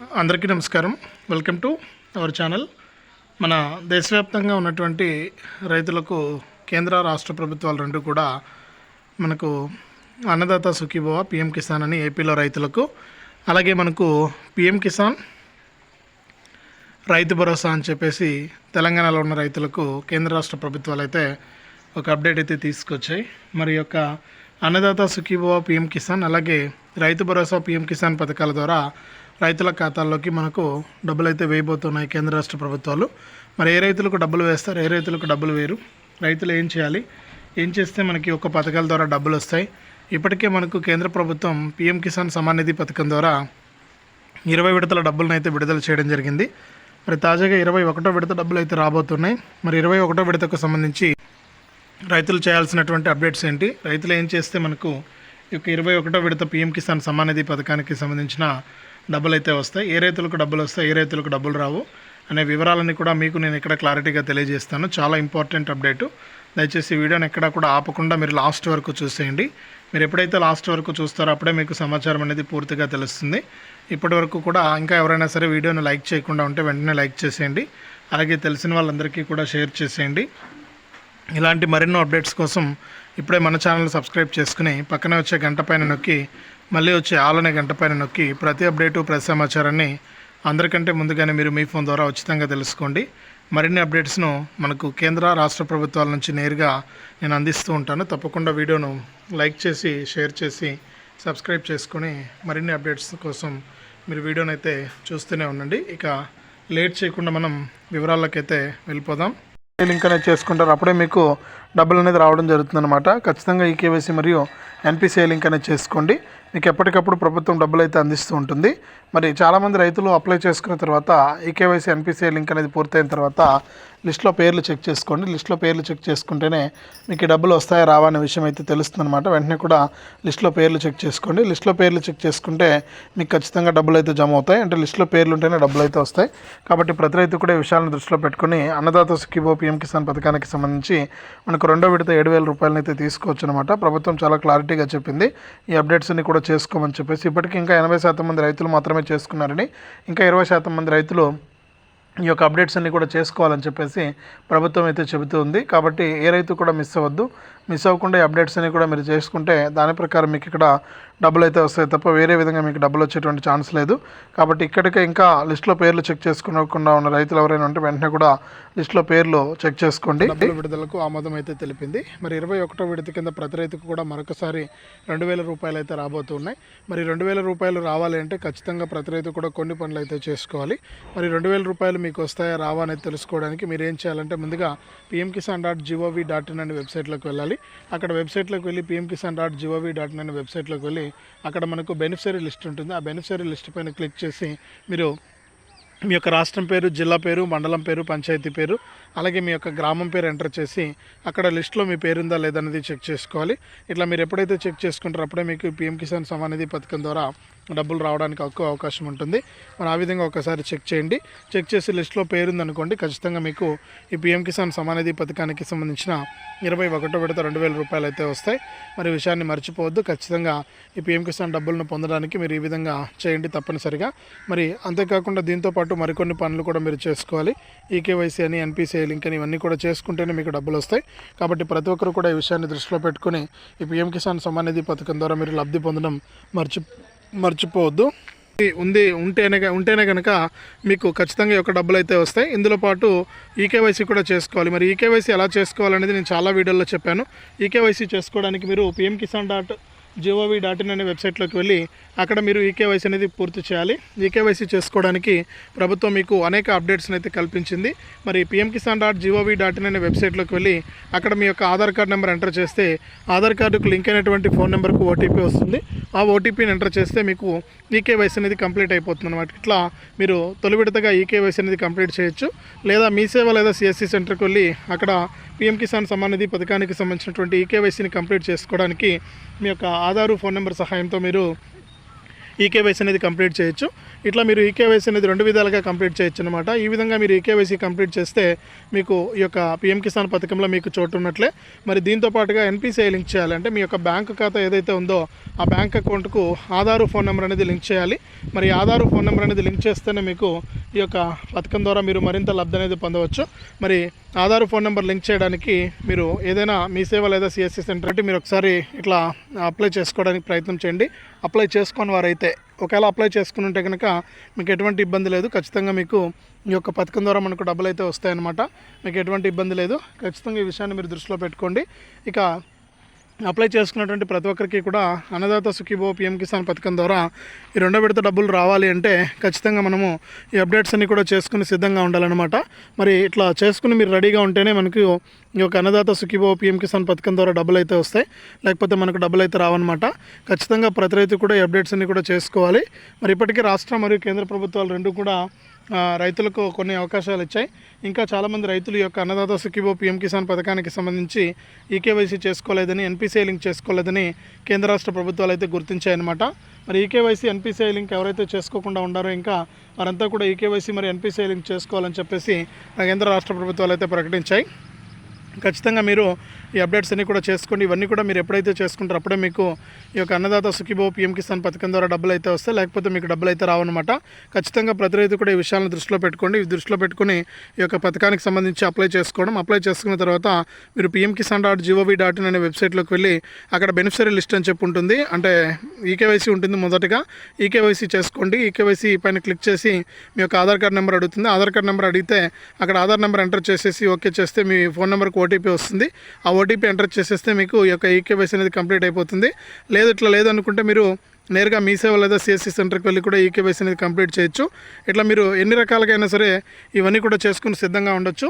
అందరికీ నమస్కారం. Welcome to our channel మన దేశవ్యాప్తంగా ఉన్నటువంటి రైతులకు కేంద్ర రాష్ట్ర ప్రభుత్వాలు రెండు కూడా మనకు అన్నదాత సుఖీభవ పిఎం కిసాన్ అని ఏపీలో రైతులకు అలాగే మనకు పిఎం కిసాన్ రైతు భరోసా అని చెప్పేసి తెలంగాణలో ఉన్న రైతులకు కేంద్ర రాష్ట్ర ప్రభుత్వాలు అయితే ఒక అప్డేట్ అయితే తీసుకొచ్చాయి. మరి యొక్క అన్నదాత సుఖీభవ పిఎం కిసాన్ అలాగే రైతు భరోసా పిఎం కిసాన్ పథకాల ద్వారా రైతుల ఖాతాల్లోకి మనకు డబ్బులు అయితే వేయబోతున్నాయి కేంద్ర రాష్ట్ర ప్రభుత్వాలు. మరి ఏ రైతులకు డబ్బులు వేస్తారు? ఏ రైతులకు డబ్బులు వేరు రైతులు ఏం చేయాలి? ఏం చేస్తే మనకి ఒక పథకాల ద్వారా డబ్బులు వస్తాయి? ఇప్పటికే మనకు కేంద్ర ప్రభుత్వం పిఎం కిసాన్ సమాన్ నిధి పథకం ద్వారా ఇరవై విడతల డబ్బులను అయితే విడుదల చేయడం జరిగింది. మరి తాజాగా ఇరవై ఒకటో విడత డబ్బులు అయితే రాబోతున్నాయి. మరి ఇరవై ఒకటో విడతకు సంబంధించి రైతులు చేయాల్సినటువంటి అప్డేట్స్ ఏంటి? రైతులు ఏం చేస్తే మనకు ఈ యొక్క ఇరవై ఒకటో విడత పిఎం కిసాన్ సమాన్ నిధి పథకానికి సంబంధించిన డబ్బులు అయితే వస్తాయి. ఏ రైతులకు డబ్బులు వస్తాయి ఏ రైతులకు డబ్బులు రావు అనే వివరాలన్నీ కూడా మీకు నేను ఇక్కడ క్లారిటీగా తెలియజేస్తాను. చాలా ఇంపార్టెంట్ అప్డేటు. దయచేసి వీడియోని ఎక్కడా కూడా ఆపకుండా మీరు లాస్ట్ వరకు చూసేయండి. మీరు ఎప్పుడైతే లాస్ట్ వరకు చూస్తారో అప్పుడే మీకు సమాచారం అనేది పూర్తిగా తెలుస్తుంది. ఇప్పటి వరకు కూడా ఇంకా ఎవరైనా సరే వీడియోని లైక్ చేయకుండా ఉంటే వెంటనే లైక్ చేసేయండి. అలాగే తెలిసిన వాళ్ళందరికీ కూడా షేర్ చేసేయండి. ఇలాంటి మరెన్నో అప్డేట్స్ కోసం ఇప్పుడే మన ఛానల్ సబ్స్క్రైబ్ చేసుకుని పక్కనే వచ్చే గంట పైన నొక్కి మళ్ళీ వచ్చే ఆలనే గంట పైన నొక్కి ప్రతి అప్డేటు ప్రతి సమాచారాన్ని అందరికంటే ముందుగానే మీరు మీ ఫోన్ ద్వారా ఉచితంగా తెలుసుకోండి. మరిన్ని అప్డేట్స్ను మనకు కేంద్ర రాష్ట్ర ప్రభుత్వాల నుంచి నేరుగా నేను అందిస్తూ ఉంటాను. తప్పకుండా వీడియోను లైక్ చేసి షేర్ చేసి సబ్స్క్రైబ్ చేసుకొని మరిన్ని అప్డేట్స్ కోసం మీరు వీడియోనైతే చూస్తూనే ఉండండి. ఇక లేట్ చేయకుండా మనం వివరాలకైతే వెళ్ళిపోదాం. లింక్ అనేది చేసుకుంటారు. అప్పుడే మీకు డబ్బులు అనేది రావడం జరుగుతుందన్నమాట. ఖచ్చితంగా ఈ కేవైసీ మరియు ఎన్పిసిఐ లింక్ అనేది చేసుకోండి. మీకు ఎప్పటికప్పుడు ప్రభుత్వం డబ్బులు అయితే అందిస్తూ ఉంటుంది. మరి చాలామంది రైతులు అప్లై చేసుకున్న తర్వాత ఈ కేవైసీ ఎన్పిసిఐ లింక్ అనేది పూర్తయిన తర్వాత లిస్ట్లో పేర్లు చెక్ చేసుకోండి. లిస్ట్లో పేర్లు చెక్ చేసుకుంటేనే మీకు ఈ డబ్బులు వస్తాయా రావా అనే విషయం అయితే తెలుస్తుందన్నమాట. వెంటనే కూడా లిస్ట్లో పేర్లు చెక్ చేసుకోండి. లిస్ట్లో పేర్లు చెక్ చేసుకుంటే మీకు ఖచ్చితంగా డబ్బులు అయితే జమ అవుతాయి. అంటే లిస్ట్లో పేర్లు ఉంటేనే డబ్బులు అయితే వస్తాయి. కాబట్టి ప్రతి రైతు కూడా ఈ విషయాలను దృష్టిలో పెట్టుకుని అన్నదాత సుఖీబో పిఎం కిసాన్ పథకానికి సంబంధించి మనకు రెండో విడత ఏడు వేల రూపాయలను అయితే తీసుకోవచ్చు అనమాట ప్రభుత్వం చాలా క్లారిటీగా చెప్పింది. ఈ అప్డేట్స్ అన్ని కూడా చేసుకోమని చెప్పేసి ఇప్పటికీ ఇంకా ఎనభై శాతం మంది రైతులు మాత్రమే చేసుకున్నారని ఇంకా ఇరవై శాతం మంది రైతులు ఈ యొక్క అప్డేట్స్ అన్ని కూడా చేసుకోవాలని చెప్పేసి ప్రభుత్వం అయితే చెబుతూ ఉంది కాబట్టి ఏ రైతు కూడా మిస్ అవ్వద్దు. మిస్ అవ్వకుండా ఈ అప్డేట్స్ అన్ని కూడా మీరు చేసుకుంటే దాని ప్రకారం మీకు ఇక్కడ డబ్బులు అయితే వస్తాయి తప్ప వేరే విధంగా మీకు డబ్బులు వచ్చేటువంటి ఛాన్స్ లేదు. కాబట్టి ఇక్కడికే ఇంకా లిస్ట్లో పేర్లు చెక్ చేసుకోకుండా ఉన్న రైతులు ఎవరైనా ఉంటే వెంటనే కూడా లిస్ట్లో పేర్లు చెక్ చేసుకోండి. డబ్బుల విడుదలకు ఆమోదం అయితే తెలిపింది. మరి ఇరవై ఒకటో విడత కింద ప్రతి రైతుకు కూడా మరొకసారి రెండు వేల రూపాయలు అయితే రాబోతున్నాయి. మరి రెండు వేల రూపాయలు రావాలి అంటే ఖచ్చితంగా ప్రతి రైతు కూడా కొన్ని పనులు అయితే చేసుకోవాలి. మరి రెండు వేల రూపాయలు మీకు వస్తాయా రావా అనేది తెలుసుకోవడానికి మీరు ఏం చేయాలంటే ముందుగా PM Kisan dot gov dot in అనే వెబ్సైట్లోకి వెళ్ళాలి. అక్కడ వెబ్సైట్లోకి వెళ్ళి PM Kisan dot gov dot in అనే వెబ్సైట్లోకి వెళ్ళి అక్కడ మనకు బెనిఫిషరీ లిస్ట్ ఉంటుంది. ఆ బెనిఫిషరీ లిస్ట్ పైన క్లిక్ చేసి మీరు మీ యొక్క రాష్ట్రం పేరు జిల్లా పేరు మండలం పేరు పంచాయతీ పేరు అలాగే మీ యొక్క గ్రామం పేరు ఎంటర్ చేసి అక్కడ లిస్ట్లో మీ పేరు ఉందా లేదనేది చెక్ చేసుకోవాలి. ఇట్లా మీరు ఎప్పుడైతే చెక్ చేసుకుంటారో అప్పుడే మీకు పిఎం కిసాన్ సమానిధి పథకం ద్వారా డబ్బులు రావడానికి ఎక్కువ అవకాశం ఉంటుంది. మరి ఆ విధంగా ఒకసారి చెక్ చేయండి. చెక్ చేసి లిస్ట్లో పేరు ఉందనుకోండి ఖచ్చితంగా మీకు ఈ పిఎం కిసాన్ సమానిధి పథకానికి సంబంధించిన ఇరవై ఒకటో విడత రెండు వేల రూపాయలు అయితే వస్తాయి. మరి విషయాన్ని మర్చిపోవద్దు. ఖచ్చితంగా ఈ పిఎం కిసాన్ డబ్బులను పొందడానికి మీరు ఈ విధంగా చేయండి తప్పనిసరిగా. మరి అంతేకాకుండా దీంతో పాటు మరికొన్ని పనులు కూడా మీరు చేసుకోవాలి. ఈకేవైసీ అని ఎన్పిసిఐ లింక్ అని ఇవన్నీ కూడా చేసుకుంటేనే మీకు డబ్బులు వస్తాయి. కాబట్టి ప్రతి ఒక్కరు కూడా ఈ విషయాన్ని దృష్టిలో పెట్టుకుని ఈ పిఎం కిసాన్ సమ్మాన్ నిధి పథకం ద్వారా మీరు లబ్ధి పొందడం మర్చి మర్చిపోవద్దు. ఉంది ఉంటేనే ఉంటేనే కనుక మీకు ఖచ్చితంగా యొక్క డబ్బులు అయితే వస్తాయి. ఇందులో పాటు ఈకేవైసీ కూడా చేసుకోవాలి. మరి ఈకేవైసీ ఎలా చేసుకోవాలనేది నేను చాలా వీడియోల్లో చెప్పాను. ఈకేవైసీ చేసుకోవడానికి మీరు PM Kisan dot gov dot in అనే వెబ్సైట్లోకి వెళ్ళి అక్కడ మీరు ఈకేవైసీ అనేది పూర్తి చేయాలి. ఈకేవైసీ చేసుకోవడానికి ప్రభుత్వం మీకు అనేక అప్డేట్స్ని అయితే కల్పించింది. మరి PM Kisan dot gov dot in అనే వెబ్సైట్లోకి వెళ్ళి అక్కడ మీ యొక్క ఆధార్ కార్డ్ నెంబర్ ఎంటర్ చేస్తే ఆధార్ కార్డుకు లింక్ అయినటువంటి ఫోన్ నెంబర్కు ఓటీపీ వస్తుంది. ఆ ఓటీపీని ఎంటర్ చేస్తే మీకు ఈకేవైసీ అనేది కంప్లీట్ అయిపోతుంది అనమాట ఇట్లా మీరు తొలి విడతగా ఈకేవైసీ అనేది కంప్లీట్ చేయొచ్చు. లేదా మీ సేవ లేదా సిఎస్సి సెంటర్కి వెళ్ళి అక్కడ పిఎం కిసాన్ సమ్మాన్ నిధి పథకానికి సంబంధించినటువంటి ఈకేవైసీని కంప్లీట్ చేసుకోవడానికి మీ యొక్క ఆధారు ఫోన్ నెంబర్ సహాయంతో మీరు ఈకేవైసీ అనేది కంప్లీట్ చేయొచ్చు. ఇట్లా మీరు ఈకేవైసీ అనేది రెండు విధాలుగా కంప్లీట్ చేయొచ్చు అనమాట ఈ విధంగా మీరు ఈకేవైసీ కంప్లీట్ చేస్తే మీకు ఈ యొక్క పిఎం కిసాన్ పథకంలో మీకు చోటు ఉన్నట్లే. మరి దీంతో పాటుగా ఎన్పిసిఐ లింక్ చేయాలంటే మీ యొక్క బ్యాంక్ ఖాతా ఏదైతే ఉందో ఆ బ్యాంక్ అకౌంట్కు ఆధారు ఫోన్ నెంబర్ అనేది లింక్ చేయాలి. మరి ఆధారు ఫోన్ నెంబర్ అనేది లింక్ చేస్తేనే మీకు ఈ యొక్క పథకం ద్వారా మీరు మరింత లబ్ధి అనేది పొందవచ్చు. మరి ఆధార్ ఫోన్ నెంబర్ లింక్ చేయడానికి మీరు ఏదైనా మీ సేవ లేదా సిఎస్సి సెంటర్ అంటే మీరు ఒకసారి ఇట్లా అప్లై చేసుకోవడానికి ప్రయత్నం చేయండి. అప్లై చేసుకొని వారైతే ఒకవేళ అప్లై చేసుకుని ఉంటే కనుక మీకు ఎటువంటి ఇబ్బంది లేదు. ఖచ్చితంగా మీకు ఈ యొక్క పథకం ద్వారా మనకు డబ్బులు అయితే వస్తాయన్నమాట. మీకు ఎటువంటి ఇబ్బంది లేదు. ఖచ్చితంగా ఈ విషయాన్ని మీరు దృష్టిలో పెట్టుకోండి. ఇక అప్లై చేసుకున్నటువంటి ప్రతి ఒక్కరికి కూడా అన్నదాత సుఖీభో పిఎం కిసాన్ పథకం ద్వారా ఈ రెండో విడత డబ్బులు రావాలి అంటే ఖచ్చితంగా మనము ఈ అప్డేట్స్ అన్ని కూడా చేసుకుని సిద్ధంగా ఉండాలన్నమాట. మరి ఇట్లా చేసుకుని మీరు రెడీగా ఉంటేనే మనకు ఈ యొక్క అన్నదాత సుఖీభో పిఎం కిసాన్ పథకం ద్వారా డబ్బులు అయితే వస్తాయి. లేకపోతే మనకు డబ్బులు అయితే రావన్నమాట. ఖచ్చితంగా ప్రతి రైతు కూడా ఈ అప్డేట్స్ అన్ని కూడా చేసుకోవాలి. మరి ఇప్పటికీ రాష్ట్ర మరియు కేంద్ర ప్రభుత్వాలు రెండు కూడా రైతులకు కొన్ని అవకాశాలు ఇచ్చాయి. ఇంకా చాలామంది రైతులు యొక్క అన్నదాత సుఖీబో పిఎం కిసాన్ పథకానికి సంబంధించి ఈకేవైసీ చేసుకోలేదని ఎన్పిసిఐ లింక్ చేసుకోలేదని కేంద్ర రాష్ట్ర ప్రభుత్వాలు అయితే గుర్తించాయన్నమాట. మరి ఈకేవైసీ ఎన్పిసిఐ లింక్ ఎవరైతే చేసుకోకుండా ఉండారో ఇంకా వారంతా కూడా ఈకేవైసీ మరి ఎన్పిసిఐ లింక్ చేసుకోవాలని చెప్పేసి కేంద్ర రాష్ట్ర ప్రభుత్వాలు అయితే ప్రకటించాయి. ఖచ్చితంగా మీరు ఈ అప్డేట్స్ అన్నీ కూడా చేసుకోండి. ఇవన్నీ కూడా మీరు ఎప్పుడైతే చేసుకుంటారో అప్పుడే మీకు ఈ యొక్క అన్నదాత సుఖీభో పిఎం కిసాన్ పథకం ద్వారా డబ్బులు అయితే వస్తాయి. లేకపోతే మీకు డబ్బులు అయితే రావన్నమాట. ఖచ్చితంగా ప్రతి రైతు కూడా ఈ విషయాలను దృష్టిలో పెట్టుకోండి. ఇవి దృష్టిలో పెట్టుకుని ఈ యొక్క పథకానికి సంబంధించి అప్లై చేసుకోవడం అప్లై చేసుకున్న తర్వాత మీరు PM Kisan dot gov dot in అనే వెబ్సైట్లోకి వెళ్ళి అక్కడ బెనిఫిషరీ లిస్ట్ అని చెప్పి ఉంటుంది. అంటే ఈకేవైసీ ఉంటుంది మొదటగా. ఈకేవైసీ చేసుకోండి. ఈకేవైసీ పైన క్లిక్ చేసి మీ యొక్క ఆధార్ కార్డ్ నెంబర్ అడుగుతుంది. ఆధార్ కార్డ్ నెంబర్ అడిగితే అక్కడ ఆధార్ నెంబర్ ఎంటర్ చేసేసి ఓకే చేస్తే మీ ఫోన్ నెంబర్కి ఓటీపీ వస్తుంది. ఆ ఓటీపీ ఎంటర్ చేసేస్తే మీకు ఈ యొక్క ఈకేవైసీ అనేది కంప్లీట్ అయిపోతుంది. లేదు ఇట్లా లేదనుకుంటే మీరు నేరుగా మీ సేవ లేదా సిఎస్సి సెంటర్కి వెళ్ళి కూడా ఈకేవైసీ అనేది కంప్లీట్ చేయొచ్చు. ఇట్లా మీరు ఎన్ని రకాలుగా అయినా సరే ఇవన్నీ కూడా చేసుకుని సిద్ధంగా ఉండొచ్చు.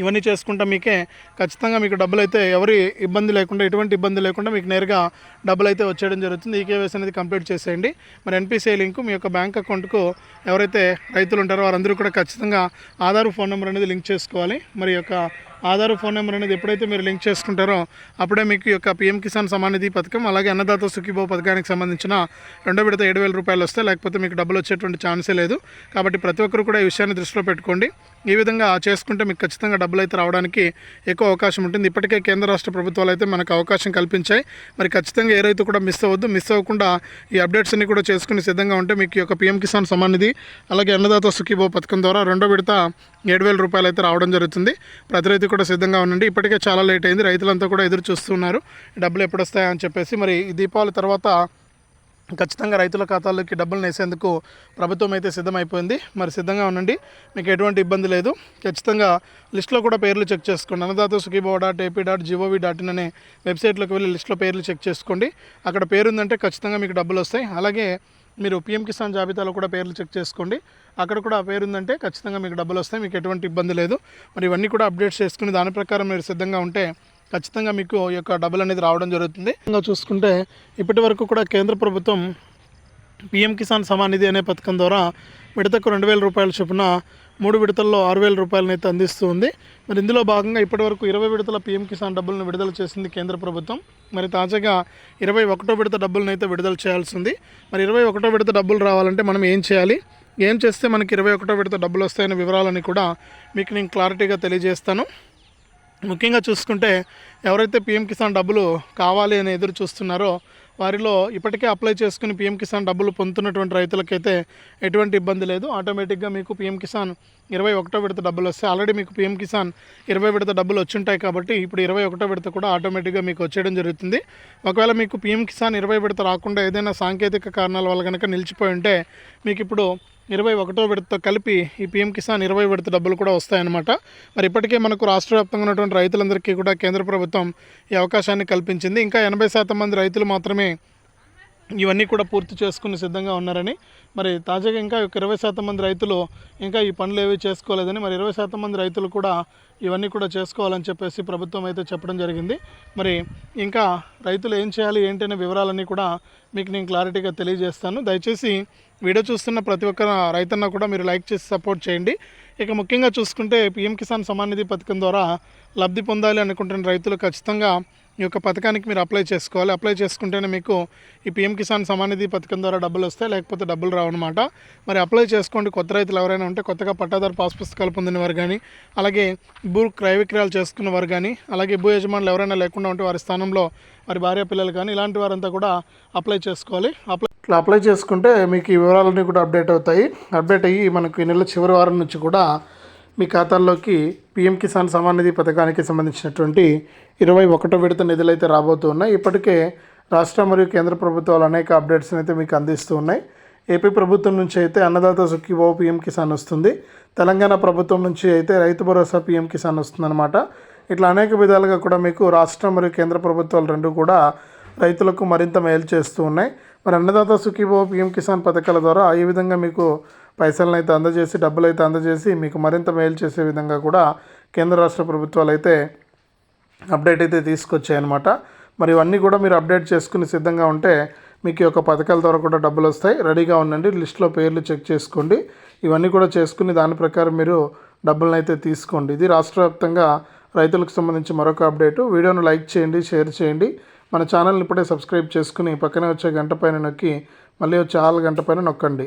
ఇవన్నీ చేసుకుంటా మీకే ఖచ్చితంగా మీకు డబ్బులు అయితే ఎవరి ఇబ్బంది లేకుండా ఎటువంటి ఇబ్బంది లేకుండా మీకు నేరుగా డబ్బులు అయితే వచ్చేయడం జరుగుతుంది. ఈ అనేది కంప్లీట్ చేసేయండి. మరి ఎన్పిసిఐ లింక్ మీ యొక్క బ్యాంక్ అకౌంట్కు ఎవరైతే రైతులు ఉంటారో వారందరూ కూడా ఖచ్చితంగా ఆధార్ ఫోన్ నెంబర్ అనేది లింక్ చేసుకోవాలి. మరి యొక్క ఆధార్ ఫోన్ నెంబర్ అనేది ఎప్పుడైతే మీరు లింక్ చేసుకుంటారో అప్పుడే మీకు యొక్క పిఎం కిసాన్ సమాన్ నిధి పథకం అలాగే అన్నదాత సుఖీభో పథకానికి సంబంధించిన రెండో విడత ఏడు వేల రూపాయలు వస్తాయి లేకపోతే మీకు డబ్బులు వచ్చేటువంటి ఛాన్సే లేదు. కాబట్టి ప్రతి ఒక్కరు కూడా ఈ విషయాన్ని దృష్టిలో పెట్టుకోండి. ఈ విధంగా చేసుకుంటే మీకు ఖచ్చితంగా డబ్బులు అయితే రావడానికి ఎక్కువ అవకాశం ఉంటుంది. ఇప్పటికే కేంద్ర రాష్ట్ర ప్రభుత్వాలు అయితే మనకు అవకాశం కల్పించాయి. మరి ఖచ్చితంగా ఏ రైతు కూడా మిస్ అవ్వద్దు. మిస్ అవ్వకుండా ఈ అప్డేట్స్ అన్ని కూడా చేసుకుని సిద్ధంగా ఉంటే మీకు యొక్క పిఎం కిసాన్ సమాన్ నిధి అలాగే అన్నదాత సుఖీభో పథకం ద్వారా రెండో విడత ఏడు వేల రూపాయలు అయితే రావడం జరుగుతుంది. ప్రతి రైతు కూడా సిద్ధంగా ఉండండి. ఇప్పటికే చాలా లేట్ అయింది. రైతులంతా కూడా ఎదురు చూస్తున్నారు. డబ్బులు ఎప్పుడు వస్తాయని చెప్పేసి మరి ఈ దీపావళి తర్వాత ఖచ్చితంగా రైతుల ఖాతాల్లోకి డబ్బులు వేసేందుకు ప్రభుత్వం అయితే సిద్ధమైపోయింది. మరి సిద్ధంగా ఉండండి. మీకు ఎటువంటి ఇబ్బంది లేదు. ఖచ్చితంగా లిస్ట్లో కూడా పేర్లు చెక్ చేసుకోండి. Annadata Sukhibhava dot AP dot gov dot in అనే వెబ్సైట్లోకి వెళ్ళి లిస్ట్లో పేర్లు చెక్ చేసుకోండి. అక్కడ పేరు ఉందంటే ఖచ్చితంగా మీకు డబ్బులు వస్తాయి. అలాగే మీరు పిఎం కిసాన్ జాబితాలో కూడా పేర్లు చెక్ చేసుకోండి. అక్కడ కూడా ఆ పేరు ఉందంటే ఖచ్చితంగా మీకు డబ్బులు వస్తాయి మీకు ఎటువంటి ఇబ్బంది లేదు. మరి ఇవన్నీ కూడా అప్డేట్స్ చేసుకుని దాని ప్రకారం మీరు సిద్ధంగా ఉంటే ఖచ్చితంగా మీకు ఈ యొక్క డబ్బులు అనేది రావడం జరుగుతుంది. ఇంకా చూసుకుంటే ఇప్పటి వరకు కూడా కేంద్ర ప్రభుత్వం పిఎం కిసాన్ సమాన్ నిధి అనే పథకం ద్వారా విడతకు రెండు వేల రూపాయల చొప్పున మూడు విడతల్లో ఆరు వేల రూపాయలను అయితే అందిస్తూ ఉంది. మరి ఇందులో భాగంగా ఇప్పటివరకు ఇరవై విడతల పిఎం కిసాన్ డబ్బులను విడుదల చేసింది కేంద్ర ప్రభుత్వం. మరి తాజాగా ఇరవై ఒకటో విడత డబ్బులను అయితే విడుదల చేయాల్సి ఉంది. మరి ఇరవై ఒకటో విడత డబ్బులు రావాలంటే మనం ఏం చేయాలి? ఏం చేస్తే మనకి ఇరవై ఒకటో విడత డబ్బులు వస్తాయనే వివరాలని కూడా మీకు నేను క్లారిటీగా తెలియజేస్తాను. ముఖ్యంగా చూసుకుంటే ఎవరైతే పిఎం కిసాన్ డబ్బులు కావాలి అని ఎదురు చూస్తున్నారో వారిలో ఇప్పటికే అప్లై చేసుకుని పిఎం కిసాన్ డబ్బులు పొందుతున్నటువంటి రైతులకైతే ఎటువంటి ఇబ్బంది లేదు. ఆటోమేటిక్గా మీకు పిఎం కిసాన్ ఇరవై ఒకటో విడత డబ్బులు వస్తాయి ఆల్రెడీ మీకు పిఎం కిసాన్ ఇరవై విడత డబ్బులు వచ్చుంటాయి కాబట్టి ఇప్పుడు ఇరవై ఒకటో విడత కూడా ఆటోమేటిక్గా మీకు వచ్చేయడం జరుగుతుంది. ఒకవేళ మీకు పిఎం కిసాన్ ఇరవై విడత రాకుండా ఏదైనా సాంకేతిక కారణాల వల్ల కనుక నిలిచిపోయి ఉంటే మీకు ఇప్పుడు ఇరవై ఒకటో విడతతో కలిపి ఈ పీఎం కిసాన్ ఇరవై విడత డబ్బులు కూడా వస్తాయన్నమాట. మరి ఇప్పటికే మనకు రాష్ట్ర వ్యాప్తంగా ఉన్నటువంటి రైతులందరికీ కూడా కేంద్ర ప్రభుత్వం ఈ అవకాశాన్ని కల్పించింది. ఇంకా ఎనభై శాతం మంది రైతులు మాత్రమే ఇవన్నీ కూడా పూర్తి చేసుకుని సిద్ధంగా ఉన్నారని. మరి తాజాగా ఇంకా ఒక ఇరవై శాతం మంది రైతులు ఇంకా ఈ పనులు ఏవి చేసుకోలేదని మరి ఇరవై శాతం మంది రైతులు కూడా ఇవన్నీ కూడా చేసుకోవాలని చెప్పేసి ప్రభుత్వం అయితే చెప్పడం జరిగింది. మరి ఇంకా రైతులు ఏం చేయాలి ఏంటనే వివరాలన్నీ కూడా మీకు నేను క్లారిటీగా తెలియజేస్తాను. దయచేసి వీడియో చూస్తున్న ప్రతి ఒక్క రైతన్న కూడా మీరు లైక్ చేసి సపోర్ట్ చేయండి. ఇక ముఖ్యంగా చూసుకుంటే పీఎం కిసాన్ సమాన్ నిధి పథకం ద్వారా లబ్ధి పొందాలి అనుకుంటున్న రైతులు ఖచ్చితంగా ఈ యొక్క పథకానికి మీరు అప్లై చేసుకోవాలి. అప్లై చేసుకుంటేనే మీకు ఈ పిఎం కిసాన్ సమానిధి పథకం ద్వారా డబ్బులు వస్తాయి లేకపోతే డబ్బులు రావన్నమాట మరి అప్లై చేసుకోండి. కొత్త రైతులు ఎవరైనా ఉంటే కొత్తగా పట్టాదారు పాస్ పుస్తకాలు పొందిన వారు కానీ అలాగే భూ క్రయ విక్రయాలు చేసుకున్న వారు కానీ అలాగే భూ యజమానులు ఎవరైనా లేకుండా ఉంటే వారి స్థానంలో వారి భార్య పిల్లలు కానీ ఇలాంటి వారంతా కూడా అప్లై చేసుకోవాలి. అప్లై ఇట్లా అప్లై చేసుకుంటే మీకు ఈ వివరాలన్నీ కూడా అప్డేట్ అవుతాయి. అప్డేట్ అయ్యి మనకు ఈ నెల చివరి వారం నుంచి కూడా మీ ఖాతాల్లోకి పిఎం కిసాన్ సమాన్ నిధి పథకానికి సంబంధించినటువంటి ఇరవై ఒకటో విడత నిధులు అయితే రాబోతున్నాయి ఇప్పటికే రాష్ట్ర మరియు కేంద్ర ప్రభుత్వాలు అనేక అప్డేట్స్ అయితే మీకు అందిస్తూ ఉన్నాయి. ఏపీ ప్రభుత్వం నుంచి అయితే అన్నదాత సుఖీభావ పిఎం కిసాన్ వస్తుంది. తెలంగాణ ప్రభుత్వం నుంచి అయితే రైతు భరోసా పిఎం కిసాన్ వస్తుందన్నమాట. ఇట్లా అనేక విధాలుగా కూడా మీకు రాష్ట్ర మరియు కేంద్ర ప్రభుత్వాలు రెండు కూడా రైతులకు మరింత మేలు చేస్తూ ఉన్నాయి. మరి అన్నదాత సుఖీభావ పిఎం కిసాన్ పథకాల ద్వారా ఈ విధంగా మీకు పైసలను అయితే అందజేసి డబ్బులు అయితే అందజేసి మీకు మరింత మేలు చేసే విధంగా కూడా కేంద్ర రాష్ట్ర ప్రభుత్వాలు అయితే అప్డేట్ అయితే తీసుకొచ్చాయన్నమాట. మరి ఇవన్నీ కూడా మీరు అప్డేట్ చేసుకుని సిద్ధంగా ఉంటే మీకు యొక్క పథకాల ద్వారా కూడా డబ్బులు వస్తాయి. రెడీగా ఉండండి లిస్ట్లో పేర్లు చెక్ చేసుకోండి. ఇవన్నీ కూడా చేసుకుని దాని ప్రకారం మీరు డబ్బులను అయితే తీసుకోండి. ఇది రాష్ట్ర వ్యాప్తంగా రైతులకు సంబంధించి మరొక అప్డేటు. వీడియోను లైక్ చేయండి షేర్ చేయండి. మన ఛానల్ని ఇప్పుడే సబ్స్క్రైబ్ చేసుకుని పక్కనే వచ్చే గంట పైన నొక్కి మళ్ళీ వచ్చే ఆరు గంట పైన నొక్కండి.